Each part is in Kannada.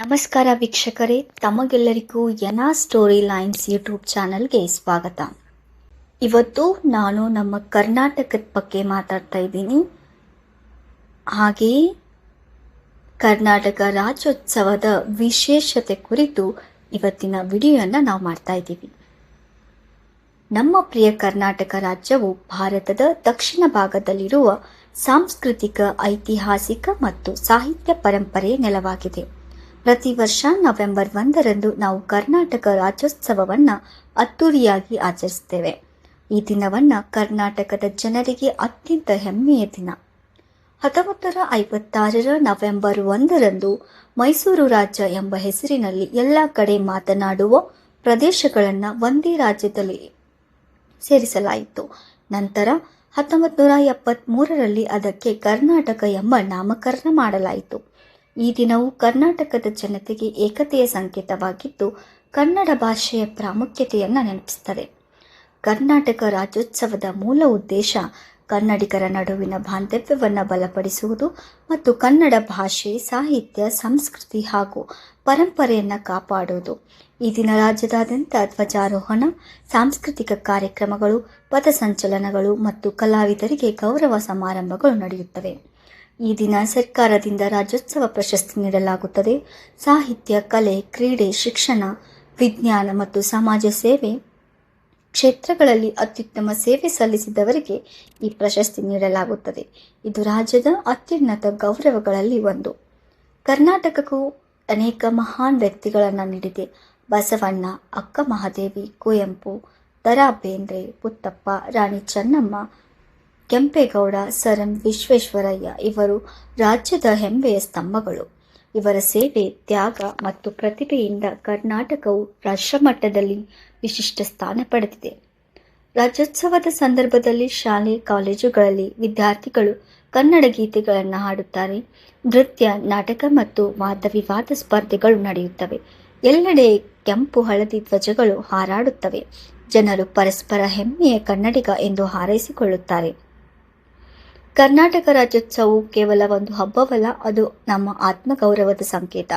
ನಮಸ್ಕಾರ ವೀಕ್ಷಕರೇ, ತಮಗೆಲ್ಲರಿಗೂ ಎನಾ ಸ್ಟೋರಿ ಲೈನ್ಸ್ ಯೂಟ್ಯೂಬ್ ಚಾನಲ್ಗೆ ಸ್ವಾಗತ. ಇವತ್ತು ನಾನು ನಮ್ಮ ಕರ್ನಾಟಕದ ಬಗ್ಗೆ ಮಾತಾಡ್ತಾ ಇದ್ದೀನಿ. ಹಾಗೆಯೇ ಕರ್ನಾಟಕ ರಾಜ್ಯೋತ್ಸವದ ವಿಶೇಷತೆ ಕುರಿತು ಇವತ್ತಿನ ವಿಡಿಯೋನ ನಾವು ಮಾಡ್ತಾ ಇದ್ದೀವಿ. ನಮ್ಮ ಪ್ರಿಯ ಕರ್ನಾಟಕ ರಾಜ್ಯವು ಭಾರತದ ದಕ್ಷಿಣ ಭಾಗದಲ್ಲಿರುವ ಸಾಂಸ್ಕೃತಿಕ, ಐತಿಹಾಸಿಕ ಮತ್ತು ಸಾಹಿತ್ಯ ಪರಂಪರೆಯ ನೆಲವಾಗಿದೆ. ಪ್ರತಿ ವರ್ಷ ನವೆಂಬರ್ ಒಂದರಂದು ನಾವು ಕರ್ನಾಟಕ ರಾಜ್ಯೋತ್ಸವವನ್ನು ಅದ್ದೂರಿಯಾಗಿ ಆಚರಿಸುತ್ತೇವೆ. ಈ ದಿನವನ್ನು ಕರ್ನಾಟಕದ ಜನರಿಗೆ ಅತ್ಯಂತ ಹೆಮ್ಮೆಯ ದಿನ. ಹತ್ತೊಂಬತ್ತರ ಐವತ್ತಾರರ ನವೆಂಬರ್ ಒಂದರಂದು ಮೈಸೂರು ರಾಜ್ಯ ಎಂಬ ಹೆಸರಿನಲ್ಲಿ ಎಲ್ಲ ಕಡೆ ಮಾತನಾಡುವ ಪ್ರದೇಶಗಳನ್ನು ಒಂದೇ ರಾಜ್ಯದಲ್ಲಿ ಸೇರಿಸಲಾಯಿತು. ನಂತರ ಹತ್ತೊಂಬತ್ತು ನೂರ ಎಪ್ಪತ್ತ್ಮೂರರಲ್ಲಿ ಅದಕ್ಕೆ ಕರ್ನಾಟಕ ಎಂಬ ನಾಮಕರಣ ಮಾಡಲಾಯಿತು. ಈ ದಿನವು ಕರ್ನಾಟಕದ ಜನತೆಗೆ ಏಕತೆಯ ಸಂಕೇತವಾಗಿದ್ದು, ಕನ್ನಡ ಭಾಷೆಯ ಪ್ರಾಮುಖ್ಯತೆಯನ್ನು ನೆನಪಿಸುತ್ತದೆ ಕರ್ನಾಟಕ ರಾಜ್ಯೋತ್ಸವದ ಮೂಲ ಉದ್ದೇಶ ಕನ್ನಡಿಗರ ನಡುವಿನ ಬಾಂಧವ್ಯವನ್ನು ಬಲಪಡಿಸುವುದು ಮತ್ತು ಕನ್ನಡ ಭಾಷೆ, ಸಾಹಿತ್ಯ, ಸಂಸ್ಕೃತಿ ಹಾಗೂ ಪರಂಪರೆಯನ್ನು ಕಾಪಾಡುವುದು. ಈ ದಿನ ರಾಜ್ಯದಾದ್ಯಂತ ಧ್ವಜಾರೋಹಣ, ಸಾಂಸ್ಕೃತಿಕ ಕಾರ್ಯಕ್ರಮಗಳು, ಪಥಸಂಚಲನಗಳು ಮತ್ತು ಕಲಾವಿದರಿಗೆ ಗೌರವ ಸಮಾರಂಭಗಳು ನಡೆಯುತ್ತವೆ. ಈ ದಿನ ಸರ್ಕಾರದಿಂದ ರಾಜ್ಯೋತ್ಸವ ಪ್ರಶಸ್ತಿ ನೀಡಲಾಗುತ್ತದೆ. ಸಾಹಿತ್ಯ, ಕಲೆ, ಕ್ರೀಡೆ, ಶಿಕ್ಷಣ, ವಿಜ್ಞಾನ ಮತ್ತು ಸಮಾಜ ಸೇವೆ ಕ್ಷೇತ್ರಗಳಲ್ಲಿ ಅತ್ಯುತ್ತಮ ಸೇವೆ ಸಲ್ಲಿಸಿದವರಿಗೆ ಈ ಪ್ರಶಸ್ತಿ ನೀಡಲಾಗುತ್ತದೆ. ಇದು ರಾಜ್ಯದ ಅತ್ಯುನ್ನತ ಗೌರವಗಳಲ್ಲಿ ಒಂದು. ಕರ್ನಾಟಕಕ್ಕೂ ಅನೇಕ ಮಹಾನ್ ವ್ಯಕ್ತಿಗಳನ್ನು ನೀಡಿದೆ. ಬಸವಣ್ಣ, ಅಕ್ಕ ಮಹಾದೇವಿ, ಕುವೆಂಪು ದರಾ ಬೇಂದ್ರೆ ಪುತ್ತಪ್ಪ, ರಾಣಿ ಚೆನ್ನಮ್ಮ ಕೆಂಪೇಗೌಡ, ಸರ್ ಎಂ ವಿಶ್ವೇಶ್ವರಯ್ಯ ಇವರು ರಾಜ್ಯದ ಹೆಮ್ಮೆಯ ಸ್ತಂಭಗಳು. ಇವರ ಸೇವೆ, ತ್ಯಾಗ ಮತ್ತು ಪ್ರತಿಭೆಯಿಂದ ಕರ್ನಾಟಕವು ರಾಷ್ಟ್ರಮಟ್ಟದಲ್ಲಿ ವಿಶಿಷ್ಟ ಸ್ಥಾನ ಪಡೆದಿದೆ. ರಾಜ್ಯೋತ್ಸವದ ಸಂದರ್ಭದಲ್ಲಿ ಶಾಲೆ, ಕಾಲೇಜುಗಳಲ್ಲಿ ವಿದ್ಯಾರ್ಥಿಗಳು ಕನ್ನಡ ಗೀತೆಗಳನ್ನು ಹಾಡುತ್ತಾರೆ. ನೃತ್ಯ, ನಾಟಕ ಮತ್ತು ವಾದ ವಿವಾದ ಸ್ಪರ್ಧೆಗಳು ನಡೆಯುತ್ತವೆ. ಎಲ್ಲೆಡೆ ಕೆಂಪು ಹಳದಿ ಧ್ವಜಗಳು ಹಾರಾಡುತ್ತವೆ. ಜನರು ಪರಸ್ಪರ ಹೆಮ್ಮೆಯ ಕನ್ನಡಿಗ ಎಂದು ಹಾರೈಸಿಕೊಳ್ಳುತ್ತಾರೆ. ಕರ್ನಾಟಕ ರಾಜ್ಯೋತ್ಸವವು ಕೇವಲ ಒಂದು ಹಬ್ಬವಲ್ಲ, ಅದು ನಮ್ಮ ಆತ್ಮಗೌರವದ ಸಂಕೇತ.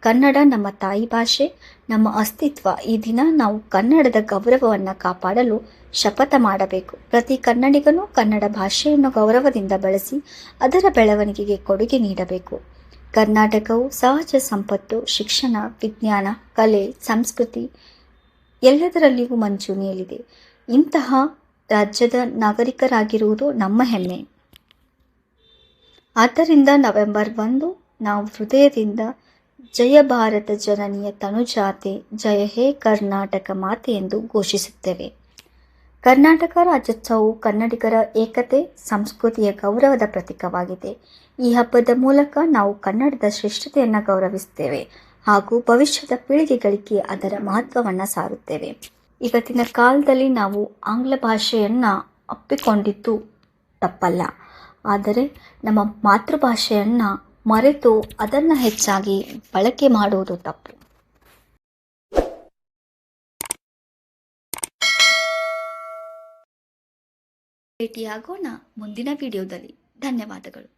ಕನ್ನಡ ನಮ್ಮ ತಾಯಿ ಭಾಷೆ, ನಮ್ಮ ಅಸ್ತಿತ್ವ. ಈ ದಿನ ನಾವು ಕನ್ನಡದ ಗೌರವವನ್ನು ಕಾಪಾಡಲು ಶಪಥ ಮಾಡಬೇಕು. ಪ್ರತಿ ಕನ್ನಡಿಗನೂ ಕನ್ನಡ ಭಾಷೆಯನ್ನು ಗೌರವದಿಂದ ಬಳಸಿ ಅದರ ಬೆಳವಣಿಗೆಗೆ ಕೊಡುಗೆ ನೀಡಬೇಕು. ಕರ್ನಾಟಕವು ಸಹಜ ಸಂಪತ್ತು, ಶಿಕ್ಷಣ, ವಿಜ್ಞಾನ, ಕಲೆ, ಸಂಸ್ಕೃತಿ, ಎಲ್ಲದರಲ್ಲಿಯೂ ಮಂಚೂಣಿಯಲ್ಲಿದೆ ಇಂತಹ ರಾಜ್ಯದ ನಾಗರಿಕರಾಗಿರುವುದು ನಮ್ಮ ಹೆಮ್ಮೆ. ಆದ್ದರಿಂದ ನವೆಂಬರ್ ಒಂದು, ನಾವು ಹೃದಯದಿಂದ ಜಯ ಭಾರತ ಜನನಿಯ ತನುಜಾತೆ, ಜಯ ಹೇ ಕರ್ನಾಟಕ ಮಾತೆ ಎಂದು ಘೋಷಿಸುತ್ತೇವೆ. ಕರ್ನಾಟಕ ರಾಜ್ಯೋತ್ಸವವು ಕನ್ನಡಿಗರ ಏಕತೆ, ಸಂಸ್ಕೃತಿಯ ಗೌರವದ ಪ್ರತೀಕವಾಗಿದೆ. ಈ ಹಬ್ಬದ ಮೂಲಕ ನಾವು ಕನ್ನಡದ ಶ್ರೇಷ್ಠತೆಯನ್ನು ಗೌರವಿಸುತ್ತೇವೆ ಹಾಗೂ ಭವಿಷ್ಯದ ಪೀಳಿಗೆಗಳಿಗೆ ಅದರ ಮಹತ್ವವನ್ನು ಸಾರುತ್ತೇವೆ. ಇವತ್ತಿನ ಕಾಲದಲ್ಲಿ ನಾವು ಆಂಗ್ಲ ಭಾಷೆಯನ್ನು ಅಪ್ಪಿಕೊಂಡಿದ್ದು ತಪ್ಪಲ್ಲ. ಆದರೆ ನಮ್ಮ ಮಾತೃಭಾಷೆಯನ್ನು ಮರೆತು ಅದನ್ನು ಹೆಚ್ಚಾಗಿ ಬಳಕೆ ಮಾಡುವುದು ತಪ್ಪು. ಭೇಟಿಯಾಗೋಣ ಮುಂದಿನ ವಿಡಿಯೋದಲ್ಲಿ. ಧನ್ಯವಾದಗಳು.